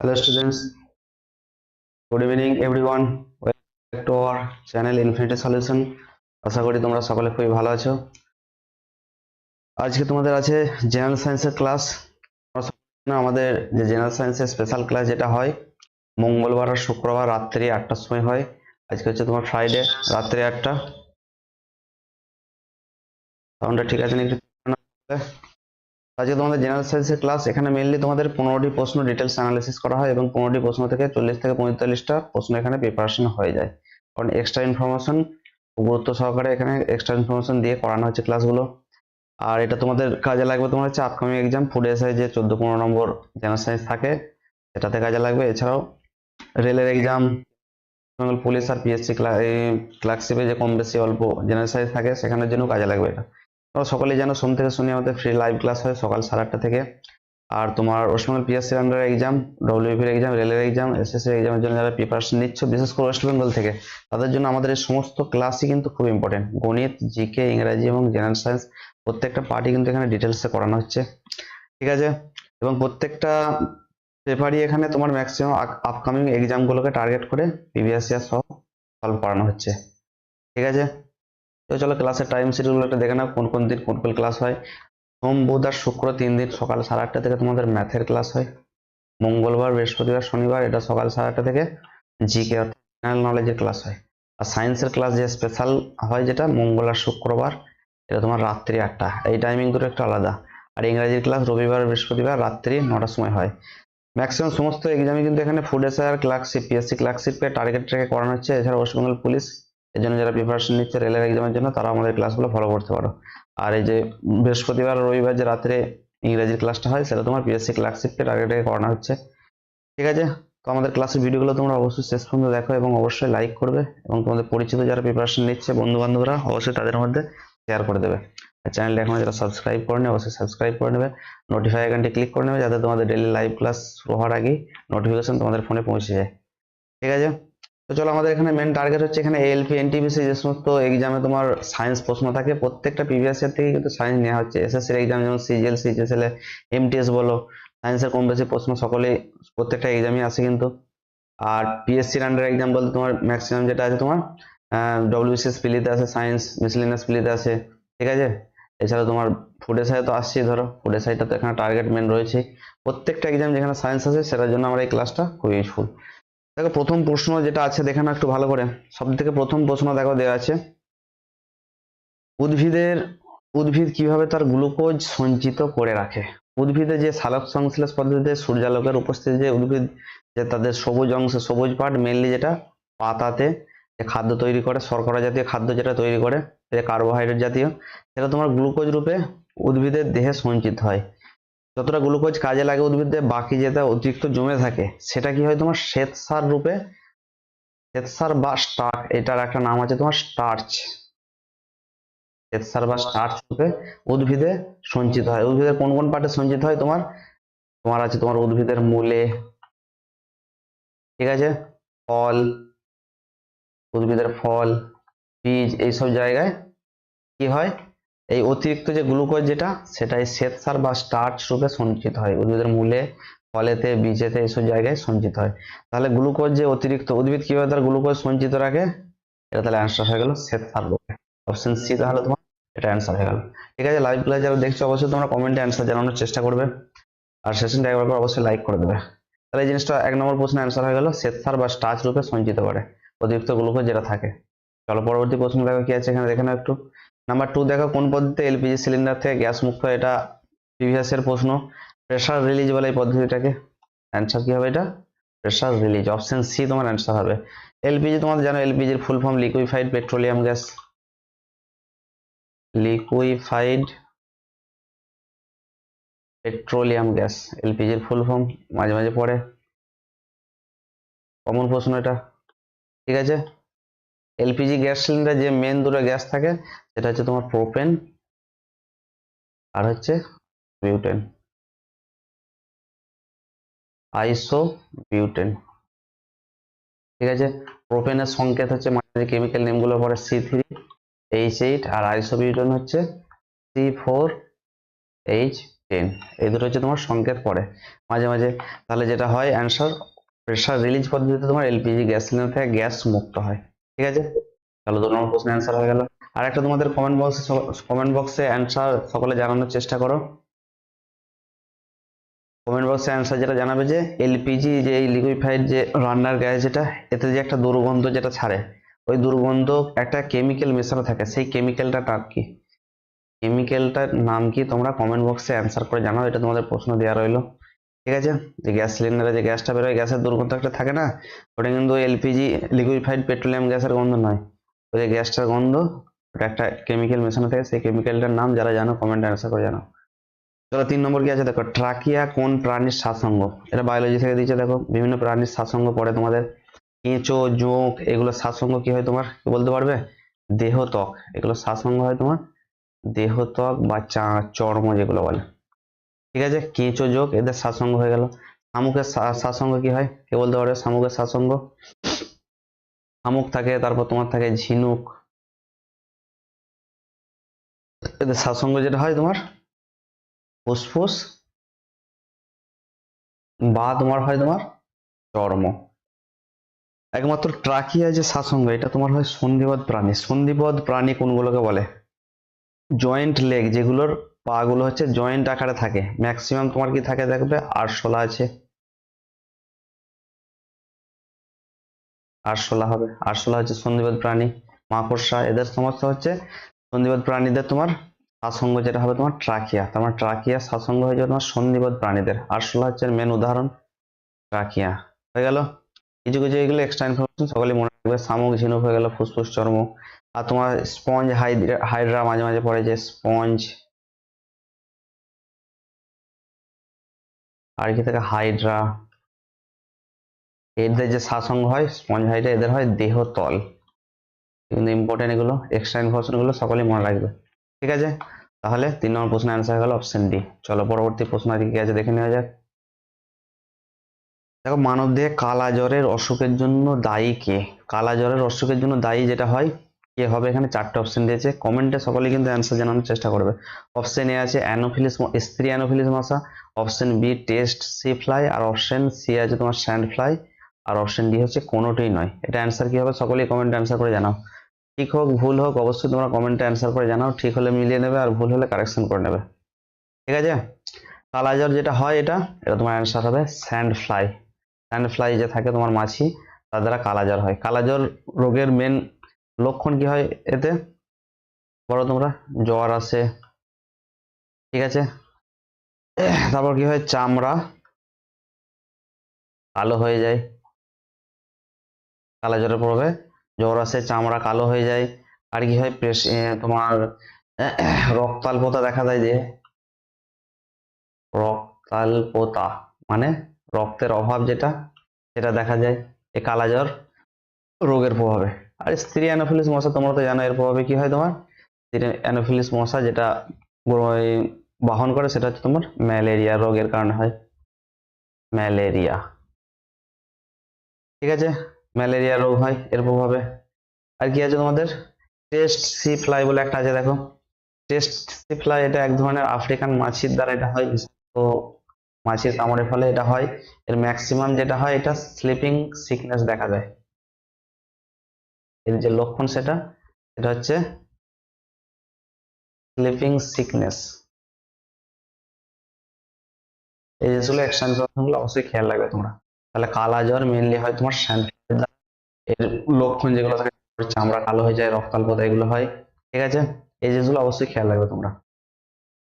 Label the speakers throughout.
Speaker 1: Hello students, good evening everyone. Welcome back to our channel Infinity Solution. আশা করি তোমরা সকলে খুবই ভালো আছো। আজকে তোমাদের আছে জেনারেল সায়েন্সের ক্লাস আমাদের যে জেনারেল সায়েন্সের স্পেশাল ক্লাস যেটা হয় মঙ্গলবার আর শুক্রবার রাত্রি আটটার সময় হয়। আজকে হচ্ছে তোমার ফ্রাইডে রাত্রি আটটা। সাউন্ডটা ঠিক আছে নাকি? আজকে তোমাদের জেনারেল সায়েন্সের ক্লাস এখানে মেইনলি তোমাদের পনেরোটি প্রশ্ন ডিটেলস অ্যানালিসিস করা হয় এবং পনেরোটি প্রশ্ন থেকে চল্লিশ থেকে পঁয়তাল্লিশটা প্রশ্ন এখানে প্রিপারেশন হয়ে যায়। কারণ এক্সট্রা ইনফরমেশন গুরুত্ব সহকারে এখানে এক্সট্রা ইনফরমেশন দিয়ে করানো হচ্ছে ক্লাসগুলো আর এটা তোমাদের কাজে লাগবে তোমার হচ্ছে আপকামিং এক্সাম ফুড এসআই যে চোদ্দ পনেরো নম্বর জেনারেল সায়েন্স থাকে, সেটাতে কাজে লাগবে। এছাড়াও রেলের এক্সাম পুলিশ আর পিএসসি ক্লার্কশিপে যে কম বেশি অল্প জেনারেল সায়েন্স থাকে, সেখানের জন্য কাজে লাগবে এটা। তোমরা সকলেই জানো, সোম থেকে শনি আমাদের ফ্রি লাইভ ক্লাস হয়, সকাল সাড়ে আটটা থেকে। আর তোমার ওয়েস্টবেঙ্গল পিএসসি আন্ডার এক্সাম ডব্লিউপির এক্সাম রেলের এক্সাম এসএসসি এক্সামের জন্য যারা প্রিপারেশন নিচ্ছ, বিশেষ করে ওয়েস্ট বেঙ্গল থেকে, তাদের জন্য আমাদের এই সমস্ত ক্লাসই কিন্তু খুব ইম্পর্টেন্ট গণিত জিকে ইংরাজি এবং জেনারেল সায়েন্স প্রত্যেকটা পার্টি কিন্তু এখানে ডিটেলসে করানো হচ্ছে। ঠিক আছে? এবং প্রত্যেকটা পেপারই এখানে তোমার ম্যাক্সিমাম আপকামিং এক্সামগুলোকে টার্গেট করে প্রিভিয়াস ইয়ার সহ সলভ করানো হচ্ছে। ঠিক আছে? তো চলো ক্লাসের টাইম শিডিউল একটা দেখে নাও, কোন কোন দিন কোন কোন ক্লাস হয়। সোম, বুধ আর শুক্র তিন দিন, সকাল সাড়ে আটটা থেকে তোমাদের ম্যাথের ক্লাস হয়। মঙ্গলবার, বৃহস্পতিবার, শনিবার, এটা সকাল সাড়ে আটটা থেকে জিকে অর্থাৎ জেনারেল নলেজের ক্লাস হয়। আর সায়েন্সের ক্লাস যে স্পেশাল হয় যেটা, মঙ্গল আর শুক্রবার, এটা তোমার রাত্রি আটটা। এই টাইমিং দুটো একটু আলাদা। আর ইংরাজির ক্লাস রবিবার, বৃহস্পতিবার রাত্রি নটার সময় হয়। ম্যাক্সিমাম সমস্ত এক্সামই কিন্তু এখানে ফুড এসআর ক্লার্কশিপ পিএসসি ক্লার্কশিপকে টার্গেট রেখে করানো হচ্ছে। এছাড়া ওয়েস্ট বেঙ্গল পুলিশ এর জন্য যারা প্রিপারেশন নিচ্ছে রেলের এক্সামের জন্য তারা আমাদের ক্লাসগুলো ফলো করতে পারো। আর এই যে বৃহস্পতিবার রবিবার যে রাত্রে ইংরেজির ক্লাসটা হয়, সেটা তোমার পিএসসি ক্লার্কশিপকে টার্গেট করানো হচ্ছে। ঠিক আছে? তো আমাদের ক্লাসের ভিডিওগুলো তোমরা অবশ্যই শেষ পর্যন্ত দেখো এবং অবশ্যই লাইক করবে এবং তোমাদের পরিচিত যারা প্রিপারেশন নিচ্ছে বন্ধু বান্ধবরা অবশ্যই তাদের মধ্যে শেয়ার করে দেবে। আর চ্যানেলটা এখনও যারা সাবস্ক্রাইব করে নেবে অবশ্যই সাবস্ক্রাইব করে নেবে। নোটিফাই আইকনটি ক্লিক করে নেবে যাতে তোমাদের ডেলি লাইভ ক্লাস হওয়ার আগেই নোটিফিকেশন তোমাদের ফোনে পৌঁছে যায়। ঠিক আছে? তো চলো আমাদের এখানে মেন টার্গেট হচ্ছে এখানে এলপি এনটিপিসি যে সমস্ত এক্সামে তোমার সায়েন্স প্রশ্ন থাকে, প্রত্যেকটা প্রিভিয়াস ইয়ার থেকে কিন্তু সায়েন্স নেওয়া হচ্ছে। এসএসসির এক্সাম যেমন সিজিএল সিজিএসএল এমটিএস বলো সায়েন্সের কম বেশি প্রশ্ন সকলেই, প্রত্যেকটা এক্সামই আসে কিন্তু। আর পিএসসির আন্ডার এক্সাম বলতে তোমার ম্যাক্সিমাম যেটা আছে তোমার ডব্লিউসিএস পিলিতে আছে সায়েন্স মিসলিনাস পিলিতে আছে ঠিক আছে? এছাড়া তোমার ফুড এসআই তো আসছেই, ধরো। ফুড এসআইটা তো এখানে টার্গেট মেন রয়েছে প্রত্যেকটা এক্সাম যেখানে সায়েন্স আছে সেটার জন্য আমার এই ক্লাসটা খুব ইউজফুল দেখো, প্রথম প্রশ্ন যেটা আছে, দেখে না একটু ভালো করে। সব থেকে প্রথম প্রশ্ন দেখো দেওয়া আছে। উদ্ভিদের, উদ্ভিদ কীভাবে তার গ্লুকোজ সঞ্চিত করে রাখে? উদ্ভিদে যে সালোক সংশ্লেষ পদ্ধতিতে সূর্যালোকের উপস্থিতি, যে উদ্ভিদ, যে তাদের সবুজ অংশ, সবুজ পার্ট মেনলি যেটা পাতাতে যে খাদ্য তৈরি করে, শর্করা জাতীয় খাদ্য যেটা তৈরি করে, যে কার্বোহাইড্রেট জাতীয়, সেটা তোমার গ্লুকোজ রূপে উদ্ভিদের দেহে সঞ্চিত হয়। যতটা গ্লুকোজ কাজে লাগে উদ্ভিদে, বাকি যেটা অতিরিক্ত জমে থাকে, সেটা কি হয় তোমার শ্বেত সার রূপে? শ্বেত সার বা স্টার্চ, এটার একটা নাম আছে তোমার স্টার্চ। শ্বেত সার বা স্টার্চ রূপে উদ্ভিদে সঞ্চিত হয়। উদ্ভিদের কোন কোন পার্টে সঞ্চিত হয় তোমার? তোমার আছে তোমার উদ্ভিদের মূলে, ঠিক আছে? ফল, উদ্ভিদের ফল, বীজ, এইসব জায়গায় কি হয়? এই অতিরিক্ত যে গ্লুকোজ যেটা, সেটাই এই শ্বেত সার বা স্টার্চ রূপে সঞ্চিত হয়। উদ্ভিদের মূলে, ফলেতে, বীজেতে এইসব জায়গায় সঞ্চিত হয়। তাহলে গ্লুকোজ যে অতিরিক্ত উদ্ভিদ কীভাবে তার গ্লুকোজ সঞ্চিত রাখে? এটা তাহলে অ্যান্সার হয়ে গেল শ্বেত সার রূপে। অপশন সি তাহলে তোমার এটা অ্যান্সার হয়ে গেল। ঠিক আছে লাইভ ক্লাস যারা দেখছ, অবশ্যই তোমরা কমেন্টে অ্যান্সার জানানোর চেষ্টা করবে। আর সেশনটা একবার করে অবশ্যই লাইক করে দেবে। তাহলে এই জিনিসটা এক নম্বর প্রশ্নের অ্যান্সার হয়ে গেল, শ্বেত সার বা স্টার্চ রূপে সঞ্চিত করে, অতিরিক্ত গ্লুকোজ যেটা থাকে। চলো পরবর্তী প্রশ্ন দেখো কি আছে এখানে, দেখে নাও একটু। নাম্বার টু দেখো কোন পদ্ধতিতে এলপিজি সিলিন্ডার থেকে গ্যাস মুক্ত? এটা প্রিভিয়াস এর প্রশ্ন। প্রেসার রিলিজ বলে এই পদ্ধতিটাকে। অ্যান্সার কি হবে এটা? প্রেসার রিলিজ অপশন সি তোমার অ্যান্সার হবে। এলপিজি তোমাদের জানো এলপিজির full form liquefied petroleum gas liquefied petroleum gas এলপিজির full form মাঝে মাঝে পড়ে। কমন প্রশ্ন এটা। ঠিক আছে? এলপিজি গ্যাস সিলিন্ডার যে মেন দুটো গ্যাস থাকে, সেটা হচ্ছে তোমার প্রোপেন আর হচ্ছে বিউটেন আইসো বিউটেন ঠিক আছে? প্রোপেনের সংকেত হচ্ছে মানে কেমিক্যাল নেমগুলো পরে সি থ্রি এইচ এইট আর আইসো বিউটেন হচ্ছে সি ফোর এইচ টেন এই দুটো হচ্ছে তোমার সংকেত পড়ে মাঝে মাঝে তাহলে যেটা হয় অ্যান্সার প্রেশার রিলিজ পদ্ধতিতে তোমার এলপিজি গ্যাস সিলিন্ডার থেকে গ্যাস মুক্ত হয়। ঠিক আছে? তাহলে দু নম্বর প্রশ্নের অ্যান্সার হয়ে গেল। আর একটা তোমাদের কমেন্ট বক্সে কমেন্ট বক্সে অ্যান্সার সকলে জানানোর চেষ্টা করো। কমেন্ট বক্সে অ্যান্সার যেটা জানাবে যে এলপিজি যে এই লিকুইফাইড যে রান্নার গ্যাস যেটা, এতে যে একটা দুর্গন্ধ যেটা ছাড়ে, ওই দুর্গন্ধ একটা কেমিক্যাল মেশানো থাকে। সেই কেমিক্যালটার নাম কি? কেমিক্যালটার নাম কি? তোমরা কমেন্ট বক্সে অ্যান্সার করে জানাও, এটা তোমাদের প্রশ্ন দেওয়া রইল। ঠিক আছে? যে গ্যাস সিলিন্ডারে যে গ্যাসটা বেরোয়, গ্যাসের দুর্গন্ধ একটা থাকে না? ওটা কিন্তু এলপিজি লিকুইফাইড পেট্রোলিয়াম গ্যাসের গন্ধ নয়। ওই যে গ্যাসটার গন্ধ, ওটা একটা কেমিক্যাল মেশানো থাকে, সেই কেমিক্যালটার নাম যারা জানো কমেন্ট অ্যান্সার করে জানাও চলো, তিন নম্বর কি আছে? দেখো, ট্রাকিয়া কোন প্রাণীর শ্বাসঙ্গ? এটা বায়োলজি থেকে দিয়েছে, দেখো। বিভিন্ন প্রাণীর শ্বাসঙ্গ পড়ে তোমাদের। কেঁচো, জোঁক, এগুলো শ্বাসঙ্গ কি হয় তোমার? কি বলতে পারবে? দেহত্বক। এগুলো শ্বাসঙ্গ হয় তোমার? দেহত্বক বা চা, চর্ম যেগুলো বলে। ঠিক আছে? কেঁচো যোগ এদের শ্বাসঙ্গ হয়ে গেল। শামুকের শ্বাসঙ্গ কি হয়? কে বলতে পারবে শামুকের শ্বাসঙ্গ শামুক থাকে, তারপর তোমার থাকে ঝিনুক। এদের সাসঙ্গ যেটা হয় তোমার? ফুসফুস। বা তোমার হয় তোমার? চর্ম। একমাত্র ট্রাকিয়া যে শ্বাসঙ্গ এটা তোমার হয় সন্ধিবদ প্রাণী। সন্ধিবদ্ধ প্রাণী কোনগুলোকে বলে? জয়েন্ট লেগ, যেগুলোর পা গুলো হচ্ছে জয়েন্ট আকারে থাকে। ম্যাক্সিমাম তোমার কি থাকে দেখবে? আরশোলা আছে। আরশোলা হবে। আরশোলা হচ্ছে সন্ধিবদ্ধ প্রাণী, মাকড়সা। এদের সমস্যা হচ্ছে সন্ধিবদ্ধ প্রাণীদের তোমার শ্বাসঙ্গ যেটা হবে তোমার ট্রাকিয়া। তোমার ট্রাকিয়া শ্বাসঙ্গ হয়ে যাবে তোমার সন্ধিবদ্ধ প্রাণীদের। আরশোলা হচ্ছে মেন উদাহরণ, ট্রাকিয়া। হয়ে গেল? কিছু কিছু এগুলো এক্সট্রা ইনফরমেশন সকলে মনে রাখবে। শামুক, ঝিনুক হয়ে গেল, ফুসফুস, চর্ম। আর তোমার স্পঞ্জ হাইড্রা মাঝে মাঝে পড়ে যে স্পঞ্জ আর কি থাকে হাইড্রা। এদের যে শ্বাসঙ্গ হয় স্পঞ্জ হাইড্রা এদের হয় দেহতল কিন্তু ইম্পর্টেন্ট এগুলো এক্সট্রা ইনফরমেশনগুলো সকলেই মনে রাখবে। ঠিক আছে? তাহলে তিন নম্বর প্রশ্নের অ্যান্সার হয়ে গেল অপশন ডি চলো পরবর্তী প্রশ্ন আর কি আছে দেখে নেওয়া যাক। দেখো মানব দেহে কালা জ্বরের অসুখের জন্য দায়ী কে? কালা জ্বরের অসুখের জন্য দায়ী যেটা হয় কে হবে এখানে চারটে অপশন দিয়েছে। কমেন্টে সকলে কিন্তু অ্যান্সার জানানোর চেষ্টা করবে। অপশন এ আছে অ্যানোফিলিস স্ত্রী অ্যানোফিলিস মশা option B tsetse fly আর অপশন সি আছে তোমার স্যান্ড ফ্লাই আর অপশন ডি হচ্ছে কোনোটাই নয়। এটা অ্যান্সার কি হবে সকলেই কমেন্টে অ্যান্সার করে জানাও। ঠিক হোক, ভুল হোক, অবশ্যই তোমরা কমেন্টে অ্যান্সার করে জানাও। ঠিক হলে মিলিয়ে নেবে আর ভুল হলে কারেকশন করে নেবে। ঠিক আছে? কালাজ্বর যেটা হয় এটা এটা তোমার অ্যান্সার হবে স্যান্ড ফ্লাই স্যান্ড ফ্লাই যে থাকে তোমার মাছি, তার দ্বারা কালাজ্বর হয়। কালাজ্বর রোগের মেন লক্ষণ কি হয় এতে? বলো তোমরা জ্বর আসে ঠিক আছে? তারপর কি হয়? চামড়া কালো হয়ে যায়। কালা জ্বরের প্রভাবে জ্বর আসে চামড়া কালো হয়ে যায়। আর কি হয়? প্রেস এ, তোমার রক্তাল্পতা দেখা দেয় যে রক্তাল্পতা মানে রক্তের অভাব যেটা সেটা দেখা যায়। এই কালা জ্বর রোগের প্রভাবে। আর স্ত্রী অ্যানোফিলিস মশা তোমরা তো জানো, এর প্রভাবে কি হয় তোমার? অ্যানোফিলিস মশা যেটা বাহন করে, সেটা হচ্ছে তোমার ম্যালেরিয়া রোগের কারণে হয়। ম্যালেরিয়া। ঠিক আছে? ম্যালেরিয়া রোগ হয়, এর প্রভাবে। আর কি আছে তোমাদের? টেস্ট সি ফ্লাই বলে একটা আছে, দেখো। টেস্ট সি ফ্লাই এটা এক ধরনের আফ্রিকান মাছির দ্বারা এটা হয় তো মাছির কামড়ের ফলে এটা হয়। এর ম্যাক্সিমাম যেটা হয়, এটা স্লিপিং সিকনেস দেখা যায়। এর যে লক্ষণ সেটা সেটা হচ্ছে স্লিপিং সিকনেস এই জিনিসগুলো ইনফরমেশন অবশ্যই খেয়াল রাখবে তোমরা। তাহলে কালা জ্বর মেনলি হয় তোমার এর লক্ষণ যেগুলো থাকে, চামড়া কালো হয়ে যায় রক্তাল্পতা এগুলো হয়। ঠিক আছে? এই জিনিসগুলো অবশ্যই খেয়াল রাখবে তোমরা।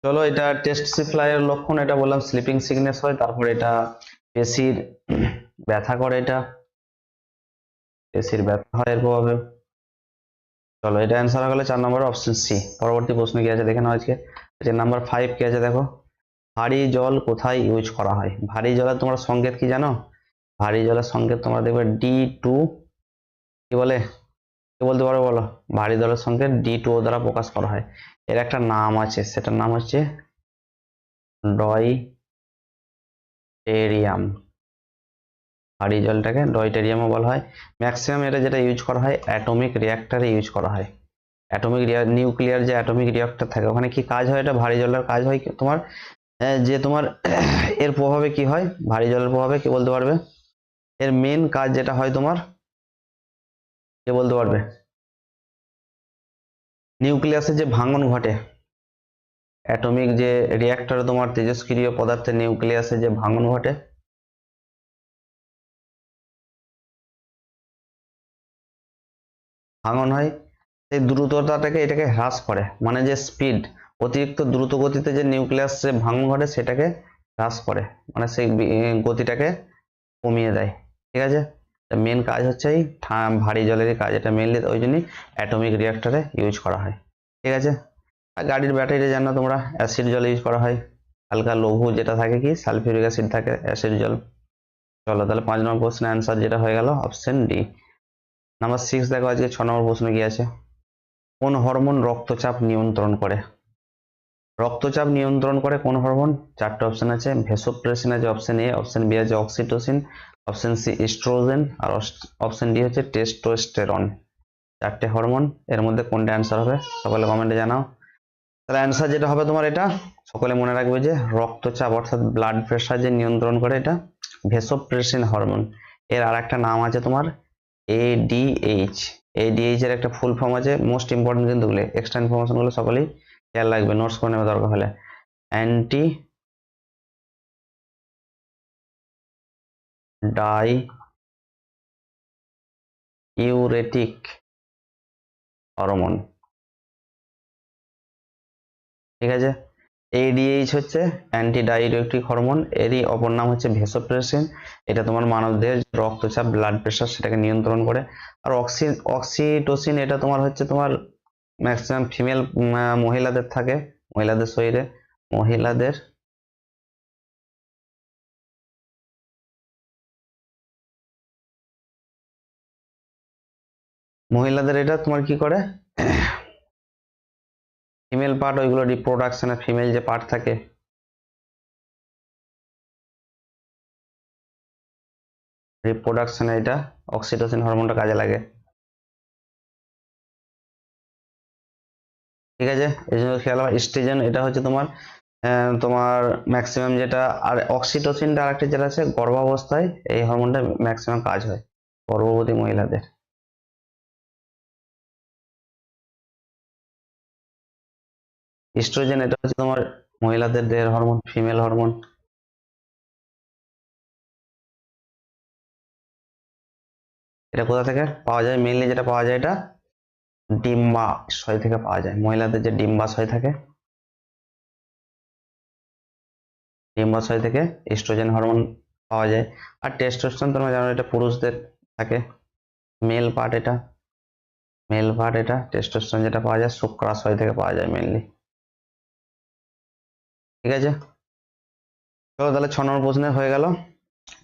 Speaker 1: চলো, এটা টেস্ট সিফ্লাইয়ের লক্ষণ, এটা বললাম স্লিপিং সিকনেস হয়, তারপর এটা পেশির ব্যথা করে এটা। পেশির ব্যথা হয় এর প্রভাবে। চলো, এটা অ্যান্সার হয়ে গেলে চার নম্বর অপশন সি পরবর্তী প্রশ্ন কি আছে দেখে আজকে। নাম্বার ফাইভ কি আছে দেখো? ভারী জল কোথায় ইউজ করা হয়? ভারী জলের তোমরা সংকেত কি জানো? ভারী জলের সংকেত তোমরা দেখবে ডি টু কি বলে? কি বলতে পারো বলো? ভারী জলের সংকেত ডি টু দ্বারা প্রকাশ করা হয়। এর একটা নাম আছে, সেটার নাম হচ্ছে ডয়টেরিয়াম ভারী জলটাকে ডয়টেরিয়ামও বলা হয়। ম্যাক্সিমাম এটা যেটা ইউজ করা হয় অ্যাটমিক রিয়াক্টারে ইউজ করা হয়। অ্যাটমিক নিউক্লিয়ার যে অ্যাটমিক রিয়াক্টর থাকে, ওখানে কি কাজ হয়? এটা ভারী জলের কাজ হয় তোমার যে তোমার এর প্রভাবে কি হয়? ভারী জলের প্রভাবে কি বলতে পারবে? এর মেন কাজ যেটা হয় তোমার, কে বলতে পারবে? নিউক্লিয়াসে যে ভাঙন ঘটে অ্যাটমিক যে রিঅ্যাক্টরে তোমার তেজস্ক্রিয় পদার্থের নিউক্লিয়াসে যে ভাঙন ঘটে ভাঙন হয়, সেই দ্রুততাটাকে এটাকে হ্রাস করে মানে যে স্পিড অতিরিক্ত দ্রুত গতিতে যে নিউক্লিয়াস যে ভাঙন ঘটে সেটাকে হ্রাস করে মানে সেই গতিটাকে কমিয়ে দেয়, ঠিক আছে? মেন কাজ হচ্ছে এই ভারী জলেরই কাজ, এটা মেনলি ওই জন্যই অ্যাটমিক রিঅ্যাক্টরে ইউজ করা হয়, ঠিক আছে? আর গাড়ির ব্যাটারিতে জানো তোমরা অ্যাসিড জল ইউজ করা হয়, হালকা লঘু যেটা থাকে কি সালফিউরিক অ্যাসিড থাকে অ্যাসিড জল, চলো তাহলে পাঁচ নম্বর প্রশ্নের অ্যান্সার যেটা হয়ে গেল অপশন ডি নাম্বার সিক্স দেখো, আজকে ছ নম্বর প্রশ্ন কি আছে? কোন হরমোন রক্তচাপ নিয়ন্ত্রণ করে? রক্তচাপ নিয়ন্ত্রণ করে কোন হরমোন? চারটে অপশন আছে ভেসোপ্রেসিন আছে অপশন এ অপশন বি আছে অক্সিটোসিন অপশন সি ইস্ট্রোজেন আর অপশন ডি হচ্ছে টেস্টোস্টেরন চারটে হরমোন, এর মধ্যে কোনটা অ্যান্সার হবে? সকলে কমেন্টে জানাও। তাহলে অ্যান্সার যেটা হবে তোমার এটা? সকলে মনে রাখবে যে রক্তচাপ, অর্থাৎ ব্লাড প্রেশার যে নিয়ন্ত্রণ করে এটা ভেসোপ্রেসিন হরমোন। এর আর একটা নাম আছে তোমার এডিএইচ এডিএইচ এর একটা ফুল ফর্ম আছে মোস্ট ইম্পর্টেন্ট কিন্তু এক্সট্রা ইনফরমেশনগুলো সকলেই খেয়াল রাখবে নোটস করে নেবে দরকার হলে। অ্যান্টি ডাই ইউরেটিক হরমোন ঠিক আছে? এডিএইচ হচ্ছে অ্যান্টি ডাইরেক্টিক হরমোন এরই অপর নাম হচ্ছে ভেসোপ্রেসিন, এটা তোমার মানবদেহের রক্তচাপ ব্লাড প্রেশার সেটাকে নিয়ন্ত্রণ করে। আর অক্সি, অক্সিটোসিন, এটা তোমার হচ্ছে তোমার ম্যাক্সিমাম ফিমেল মহিলাদের থাকে, মহিলাদের শরীরে। মহিলাদের মহিলাদের এটা তোমার কি করে? ফিমেল পার্ট ওইগুলো রিপ্রোডাকশনে ফিমেল যে পার্ট থাকে। রিপ্রোডাকশনে এটা অক্সিটোসিন হরমোনটা কাজে লাগে। ঠিক আছে? এই জন্য খেয়াল হবে স্টেজেন এটা হচ্ছে তোমার তোমার ম্যাক্সিমাম যেটা, আর অক্সিটোসিনটা আরেকটা যেটা আছে, গর্ভাবস্থায় এই হরমোনটা ম্যাক্সিমাম কাজ হয়, গর্ভবতী মহিলাদের। ইস্ট্রোজেন এটা হচ্ছে তোমার মহিলাদের দেহের হরমোন ফিমেল হরমোন এটা কোথা থেকে পাওয়া যায়? মেইনলি যেটা পাওয়া যায় এটা ডিম্বাশয় থেকে পাওয়া যায়। মহিলাদের যে ডিম্বাশয় থাকে, ডিম্বাশয় থেকে এস্ট্রোজেন হরমোন পাওয়া যায়। আর টেস্টোস্টেরন তোমরা জানো এটা পুরুষদের থাকে। মেল পার্ট এটা মেল পার্ট এটা টেস্টোস্টেরন যেটা পাওয়া যায়, শুক্রাশয় থেকে পাওয়া যায় মেইনলি ঠিক আছে? চলো তাহলে ছ নম্বর প্রশ্নে হয়ে গেল।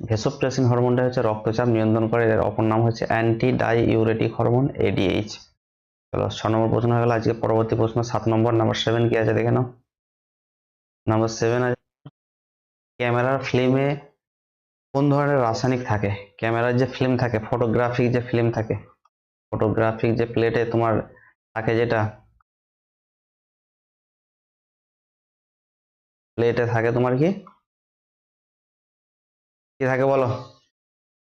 Speaker 1: ভেসোপ্রেসিন হরমোনটা হচ্ছে রক্তচাপ নিয়ন্ত্রণ করে, এর অপর নাম হচ্ছে অ্যান্টি ডাই ইউরেটিক হরমোন এডিএইচ চলো ছ নম্বর প্রশ্ন হয়ে গেল, আজকে পরবর্তী প্রশ্ন, সাত নম্বর নাম্বার সেভেন কি আছে দেখে নাও। নাম্বার সেভেন আছে, ক্যামেরার ফিল্মে কোন ধরনের রাসায়নিক থাকে? ক্যামেরার যে ফিল্ম থাকে ফটোগ্রাফিক যে ফিল্ম থাকে ফটোগ্রাফিক যে প্লেটে তোমার থাকে যেটা প্লেটে থাকে তোমার কি? কি থাকে বলো?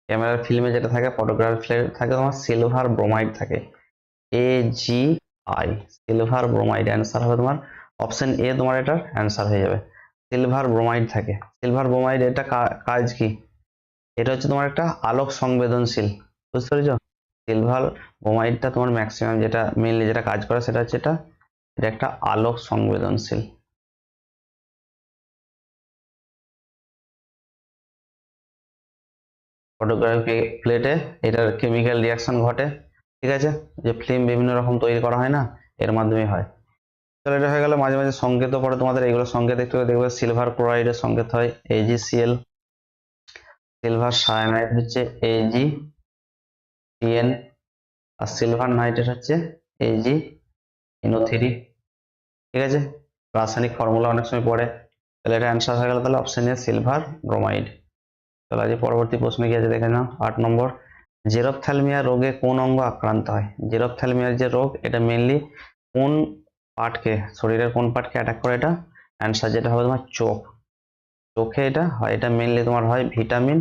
Speaker 1: ক্যামেরার ফিল্মে যেটা থাকে ফটোগ্রাফি থাকে, তোমার সিলভার ব্রোমাইড থাকে। A G I silver bromide answer হবে তোমার অপশন এ তোমার এটার অ্যান্সার হয়ে যাবে। সিলভার ব্রোমাইড থাকে। সিলভার ব্রোমাইড এটা কাজ কি? এটা হচ্ছে তোমার একটা আলোক সংবেদনশীল। বুঝতে পেরেছ? সিলভার ব্রোমাইডটা তোমার ম্যাক্সিমাম যেটা মেইনলি যেটা কাজ করে, সেটা হচ্ছে এটা এটা একটা আলোক সংবেদনশীল। ফটোগ্রাফি প্লেটে এটার কেমিক্যাল রিয়াকশন ঘটে, ঠিক আছে? যে ফিল্ম বিভিন্ন রকম তৈরি করা হয় না, এর মাধ্যমে হয়। তাহলে এটা হয়ে গেল মাঝে মাঝে সংকেত পড়ে তোমাদের এগুলো সংকেত একটু দেখবে সিলভার ক্লোরাইডের সংকেত হয় A G C L silver cyanide হচ্ছে এজি টিএন আর সিলভার নাইট্রেট হচ্ছে A G N O three ঠিক আছে? রাসায়নিক ফর্মুলা অনেক সময় পড়ে। তাহলে এটা অ্যান্সার হয়ে গেল, তাহলে অপশন এ সিলভার ব্রোমাইড চলো আজ পরবর্তী প্রশ্ন কি আছে দেখে নাও। আট নম্বর, জেরপ্থ্যালমিয়া রোগে কোন অঙ্গ আক্রান্ত হয়? জেরপ্থ্যালমিয়ার যে রোগ, এটা মেনলি কোন পার্টকে শরীরের কোন পার্টকে অ্যাটাক করে এটা? অ্যান্সার যেটা হবে তোমার চোখ। চোখে এটা হয়, এটা মেনলি তোমার হয় ভিটামিন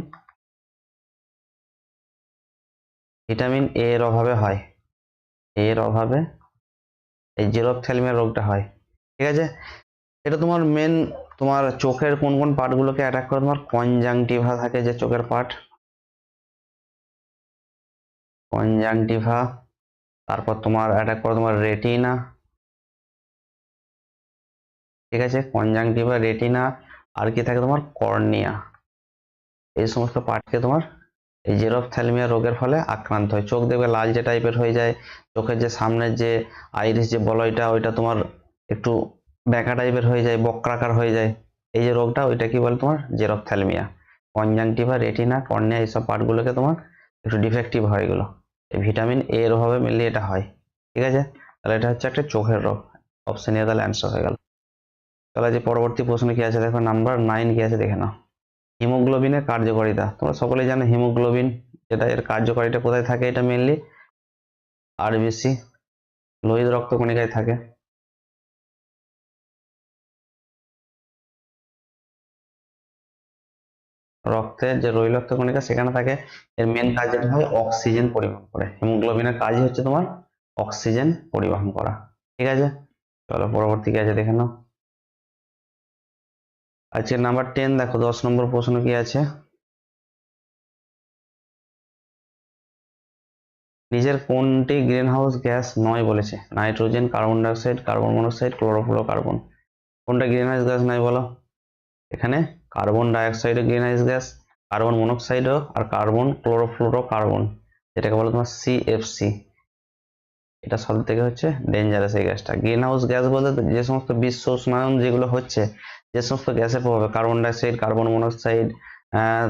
Speaker 1: ভিটামিন এ এর অভাবে হয়। এর অভাবে এই জেরোপথ্যালমিয়া রোগটা হয়। ঠিক আছে? এটা তোমার মেন তোমার চোখের কোন কোন পার্টগুলোকে অ্যাটাক করে? তোমার কনজাংটিভা থাকে যে চোখের পার্ট কনজাংটিভা তারপর তোমার অ্যাটাক করে তোমার রেটিনা ঠিক আছে? কনজাংটিভা রেটিনা আর কি থাকে তোমার? কর্নিয়া এই সমস্ত পার্টকে তোমার এই জেরোপথ্যালমিয়া রোগের ফলে আক্রান্ত হয়। চোখ দেখবে লালচে টাইপের হয়ে যায়, চোখের যে সামনের যে আইরিস যে বলয়টা, ওইটা তোমার একটু ব্যাকা টাইপের হয়ে যায়, বক্রাকার হয়ে যায়। এই যে রোগটা, ওইটা কি বলে তোমার? জেরোপথ্যালমিয়া। কনজাংটিভা রেটিনা, কর্নিয়া, এইসব পার্টগুলোকে তোমার একটু ডিফেক্টিভ হয় এগুলো। এই ভিটামিন এ এর অভাবে মেনলি এটা হয়। ঠিক আছে? তাহলে এটা হচ্ছে একটা চোখের রোগ। অপশন এ তাহলে অ্যান্সার হয়ে গেল। তাহলে যে পরবর্তী প্রশ্ন কি আছে? দেখো নাম্বার নাইন কি আছে? দেখে নাও। হিমোগ্লোবিনের কার্যকারিতা। তোমরা সকলেই জানো হিমোগ্লোবিন, যেটা এর কার্যকারিতা কোথায় থাকে এটা মেনলি আর আরবিসি লোহিত রক্তকণিকায় থাকে। রক্তের যে লোহিত রক্তকণিকা, সেখানে থাকে এর মেন কাজ যেটা হয় অক্সিজেন পরিবহন করে। হিমোগ্লোবিনের কাজই হচ্ছে তোমার অক্সিজেন পরিবহন করা। ঠিক আছে? চলো পরবর্তী কি আছে দেখে নাও। আজকে নাম্বার টেন দেখো, দশ নম্বর প্রশ্ন কি আছে? নিজের কোনটি গ্রিন হাউস গ্যাস নয় বলেছে? Nitrogen, carbon dioxide, carbon monoxide, chlorofluorocarbon. কোনটা গ্রিন হাউস গ্যাস নয় বলো? এখানে কার্বন ডাইঅক্সাইডও গ্রিন হাউস গ্যাস, কার্বন মনোক্সাইডও, আর কার্বন ক্লোরোফ্লোরো কার্বন যেটাকে বলো তোমার সিএফসি এটা সব থেকে হচ্ছে ডেঞ্জারাস এই গ্যাসটা। গ্রিন হাউস গ্যাস বলতে যে সমস্ত বিশ্ব উষ্ণায়ন যেগুলো হচ্ছে, যে সমস্ত গ্যাসের প্রভাবে কার্বন ডাইঅক্সাইড কার্বন মনোক্সাইড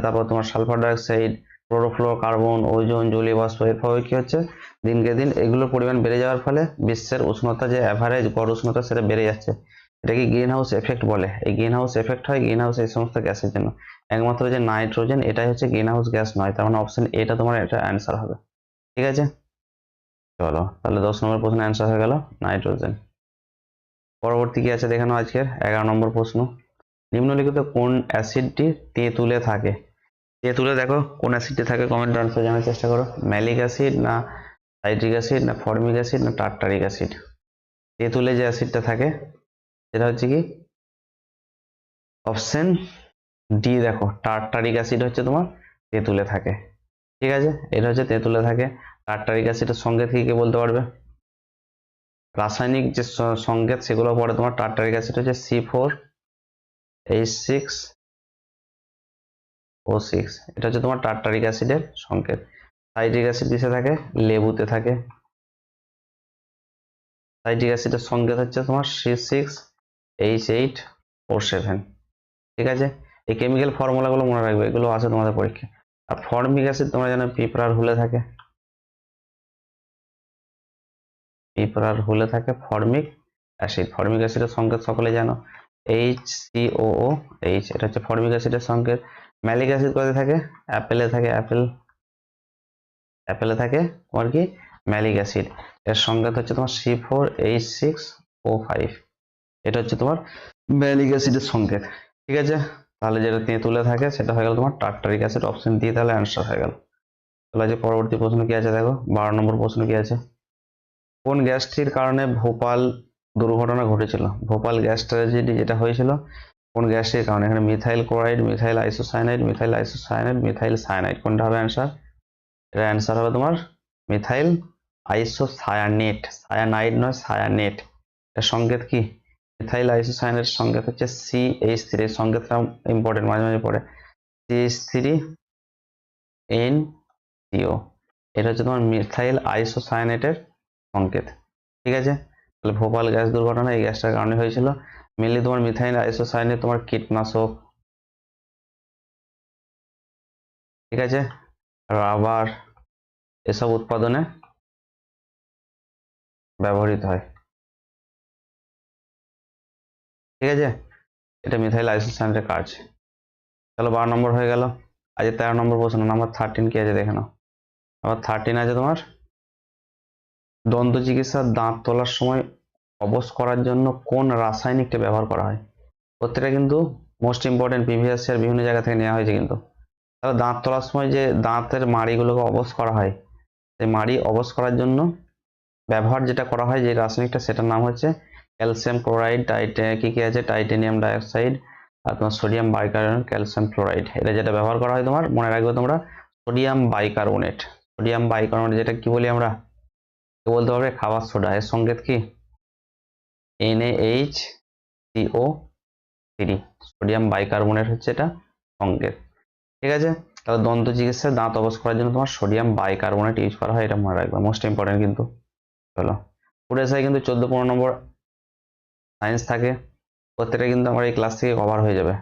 Speaker 1: তারপর তোমার সালফার ডাইঅক্সাইড ক্লোরোফ্লোর কার্বন ওজন জলীয় বাষ্প, এর ফলে কি হচ্ছে? দিনকে দিন এগুলোর পরিমাণ বেড়ে যাওয়ার ফলে, বিশ্বের উষ্ণতা যে অ্যাভারেজ গড় উষ্ণতা, সেটা বেড়ে যাচ্ছে। এটাকে গ্রিন হাউস এফেক্ট বলে। এই গ্রিন হাউস এফেক্ট হয় গ্রিন হাউস এই সমস্ত গ্যাসের জন্য। একমাত্র যে নাইট্রোজেন এটাই হচ্ছে গ্রিন হাউস গ্যাস নয়। তার মানে অপশন এটা তোমার এটা অ্যান্সার হবে। ঠিক আছে? চলো, তাহলে দশ নম্বর প্রশ্ন অ্যান্সার হয়ে গেল নাইট্রোজেন পরবর্তী কি আছে দেখানো আজকের? এগারো নম্বর প্রশ্ন। নিম্নলিখিত কোন অ্যাসিডটি তেঁতুলে থাকে? তেঁতুলে দেখো, কোন অ্যাসিডটি থাকে? কমেন্ট আনসার জানার চেষ্টা করো। ম্যালিক অ্যাসিড না সাইট্রিক অ্যাসিড না ফর্মিক অ্যাসিড না টার্টারিক অ্যাসিড? তেঁতুলে যে অ্যাসিডটা থাকে সেটা হচ্ছে কি? অপশন ডি দেখো টার্টারিক অ্যাসিড হচ্ছে তোমার তেঁতুলে থাকে। ঠিক আছে? এটা হচ্ছে তেঁতুলে থাকে। টার্টারিক অ্যাসিডের সংকেত কি কি বলতে পারবে? রাসায়নিক যে সংকেত, সেগুলো পরে তোমার টার্টারিক অ্যাসিড হচ্ছে C four H six O six এটা হচ্ছে তোমার টার্টারিক অ্যাসিডের সংকেত। সাইট্রিক অ্যাসিড কিসে থাকে? লেবুতে থাকে। সাইট্রিক অ্যাসিডের সংকেত হচ্ছে তোমার C six H eight O seven ঠিক আছে? এই কেমিক্যাল ফর্মুলাগুলো মনে রাখবে, এগুলো আছে তোমাদের পরীক্ষায়। আর ফর্মিক অ্যাসিড তোমরা জানো পিঁপড়ার হুলে থাকে। পিঁপড়ার হুলে থাকে ফর্মিক অ্যাসিড ফর্মিক অ্যাসিডের সংকেত সকলে জানো। H C O O H এটা হচ্ছে ফর্মিক অ্যাসিডের সংকেত। ম্যালিক অ্যাসিড কোথায় থাকে? অ্যাপেলে থাকে অ্যাপেল অ্যাপেলে থাকে। তোমার কি? ম্যালিক অ্যাসিড এর সংকেত হচ্ছে তোমার C four H six O five এটা হচ্ছে তোমার ম্যালিক অ্যাসিডের সংকেত। ঠিক আছে? তাহলে যেটা তেঁতুলে থাকে সেটা হয়ে গেল তোমার টার্টারিক অ্যাসিড অপশন দিয়ে তাহলে অ্যান্সার হয়ে গেল। তাহলে যে পরবর্তী প্রশ্ন কি আছে দেখো? বারো নম্বর প্রশ্ন কি আছে? কোন গ্যাসটির কারণে ভোপাল দুর্ঘটনা ঘটেছিল? ভোপাল গ্যাস ট্র্যাজেডি যেটা হয়েছিল, কোন গ্যাসটির কারণে? এখানে methyl chloride methyl isocyanide methyl isocyanide methyl cyanide কোনটা হবে অ্যান্সার এটা অ্যান্সার হবে তোমার মিথাইল আইসোসায়ানেট সায়ানাইড নয় সায়ানেট এর সংকেত কি? মিথাইল আইসোসায়ানেট সংকেত হচ্ছে সি এইচ থ্রি সংকেতটা ইম্পর্টেন্ট মাঝে মাঝে পড়ে। C H three N CO এটা হচ্ছে তোমার মিথাইল আইসোসায়ানেটের সংকেত। ঠিক আছে? তাহলে ভোপাল গ্যাস দুর্ঘটনা, এই গ্যাসটার কারণে হয়েছিল। মেনলি তোমার মিথাইল আইসোসায়ানেট তোমার কীটনাশক। ঠিক আছে? রাবার, এসব উৎপাদনে ব্যবহৃত হয়। ঠিক আছে? এটা মিথাইল আইসোসায়ানেটের কাজ। চলো বারো নম্বর হয়ে গেল। আজকে তেরো নম্বর প্রশ্ন নাম্বার থার্টিন কি আছে দেখে নাও। আবার থার্টিন আছে তোমার দন্ত চিকিৎসার দাঁত তোলার সময় অবশ করার জন্য কোন রাসায়নিকটা ব্যবহার করা হয়? প্রত্যেকটা কিন্তু মোস্ট ইম্পর্টেন্ট প্রিভিয়াস ইয়ার বিভিন্ন জায়গা থেকে নেওয়া হয়েছে কিন্তু। তাহলে দাঁত তোলার সময় যে দাঁতের মাড়িগুলোকে অবশ করা হয়, সেই মাড়ি অবশ করার জন্য ব্যবহার যেটা করা হয় যে রাসায়নিকটা, সেটার নাম হচ্ছে ক্যালসিয়াম ক্লোরাইড, টাইটে কি কি আছে? টাইটেনিয়াম ডাইঅক্সাইড আর তোমার সোডিয়াম বাইকার্বনেট, ক্যালসিয়াম ফ্লোরাইড এটা যেটা ব্যবহার করা হয় তোমার, মনে রাখবে তোমরা, সোডিয়াম বাইকার্বনেট। সোডিয়াম বাইকার্বনেট যেটা কি বলি আমরা? বলতে পারবে খাবার সোডা। এর সংকেত কি? NaH CO three sodium bicarbonate হচ্ছে এটা সংকেত। ঠিক আছে? তাহলে দন্ত চিকিৎসায় দাঁত অবশ করার জন্য তোমার সোডিয়াম বাইকার্বনেট ইউজ করা হয়, এটা মনে রাখবে। মোস্ট ইম্পর্টেন্ট কিন্তু। চলো। পুরো এসে কিন্তু চোদ্দ পনেরো নম্বর সায়েন্স থাকে, প্রত্যেকটা কিন্তু আমার এই ক্লাস থেকে কভার হয়ে যাবে।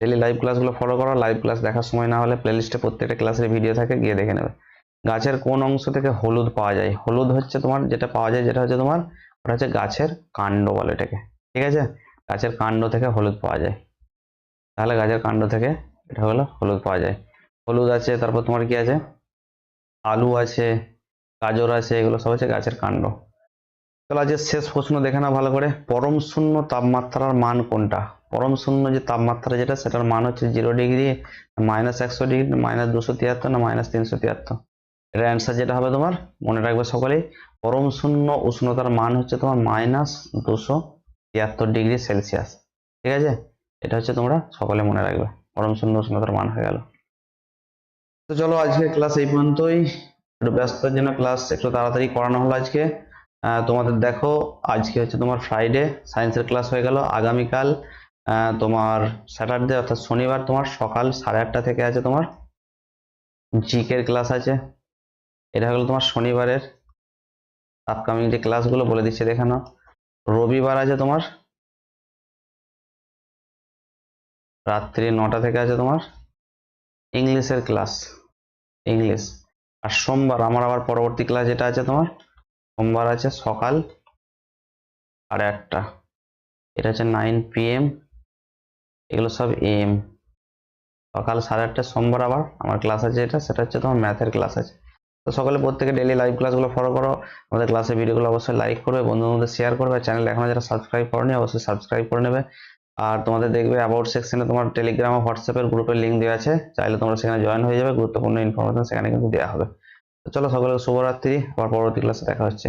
Speaker 1: ডেলি লাইভ ক্লাসগুলো ফলো করো লাইভ ক্লাস দেখার সময় না হলে প্লেলিস্টে প্রত্যেকটা ক্লাসের ভিডিও থাকে, গিয়ে দেখে নেবে। গাছের কোন অংশ থেকে হলুদ পাওয়া যায়? হলুদ হচ্ছে তোমার যেটা পাওয়া যায়, যেটা হচ্ছে তোমার, ওটা হচ্ছে গাছের কাণ্ড বলে এটাকে। ঠিক আছে? গাছের কাণ্ড থেকে হলুদ পাওয়া যায়। তাহলে গাছের কাণ্ড থেকে এটা হলো হলুদ পাওয়া যায়। হলুদ আছে, তারপর তোমার কি আছে? আলু আছে, গাজর আছে, এগুলো সব হচ্ছে গাছের কাণ্ড। চলো আজকে শেষ প্রশ্ন দেখে না ভালো করে। পরম শূন্য তাপমাত্রার মান কোনটা? পরম শূন্য যে তাপমাত্রা যেটা, সেটার মান হচ্ছে জিরো ডিগ্রি মাইনাস একশো ডিগ্রি মাইনাস দুশো তিয়াত্তর না মাইনাস তিনশো তিয়াত্তর? এর অ্যান্সার যেটা হবে তোমার, মনে রাখবে সকলেই, পরম শূন্য উষ্ণতার মান হচ্ছে তোমার মাইনাস দুশো তিয়াত্তর ডিগ্রি সেলসিয়াস ঠিক আছে? এটা হচ্ছে তোমরা সকলে মনে রাখবে, পরম শূন্য উষ্ণতার মান হয়ে গেল। তো চলো আজকে ক্লাস এই পর্যন্তই। একটু ব্যস্ততার জন্য ক্লাস একটু তাড়াতাড়ি করানো হলো আজকে। তোমাদের দেখো, আজকে হচ্ছে তোমার ফ্রাইডে সায়েন্সের ক্লাস হয়ে গেল। আগামীকাল তোমার স্যাটারডে অর্থাৎ শনিবার, তোমার সকাল সাড়ে আটটা থেকে আছে তোমার জিকের ক্লাস আছে। এটা হলো তোমার শনিবারের আপকামিং যে ক্লাসগুলো বলে দিচ্ছে, দেখে নাও। রবিবার আছে তোমার রাত্রি নটা থেকে আছে তোমার ইংলিশের ক্লাস ইংলিশ আর সোমবার, আমার আবার পরবর্তী ক্লাস যেটা আছে তোমার সোমবার আছে সকাল সাড়ে আটটা। এটা হচ্ছে নাইন পিএম এগুলো সব এম সকাল সাড়ে আটটা সোমবার আবার, আমার ক্লাস আছে এটা, সেটা হচ্ছে তোমার ম্যাথের ক্লাস আছে। তো সকালে প্রত্যেকে ডেলি লাইভ ক্লাসগুলো ফলো করো। আমাদের ক্লাসের ভিডিওগুলো অবশ্যই লাইক করবে, বন্ধুদের মধ্যে শেয়ার করবে চ্যানেল এখনও যারা সাবস্ক্রাইব করনি, অবশ্যই সাবস্ক্রাইব করে নেবে। আর তোমাদের দেখবে অ্যাবাউট সেকশনে তোমার টেলিগ্রাম হোয়াটসঅ্যাপের গ্রুপের লিঙ্ক দেওয়া আছে। চাইলে তোমরা সেখানে জয়েন হয়ে যাবে, গুরুত্বপূর্ণ ইনফরমেশন সেখানে কিন্তু দেওয়া হবে। চলো সকলে শুভরাত্রি আবার পরবর্তী ক্লাসে দেখা হচ্ছে।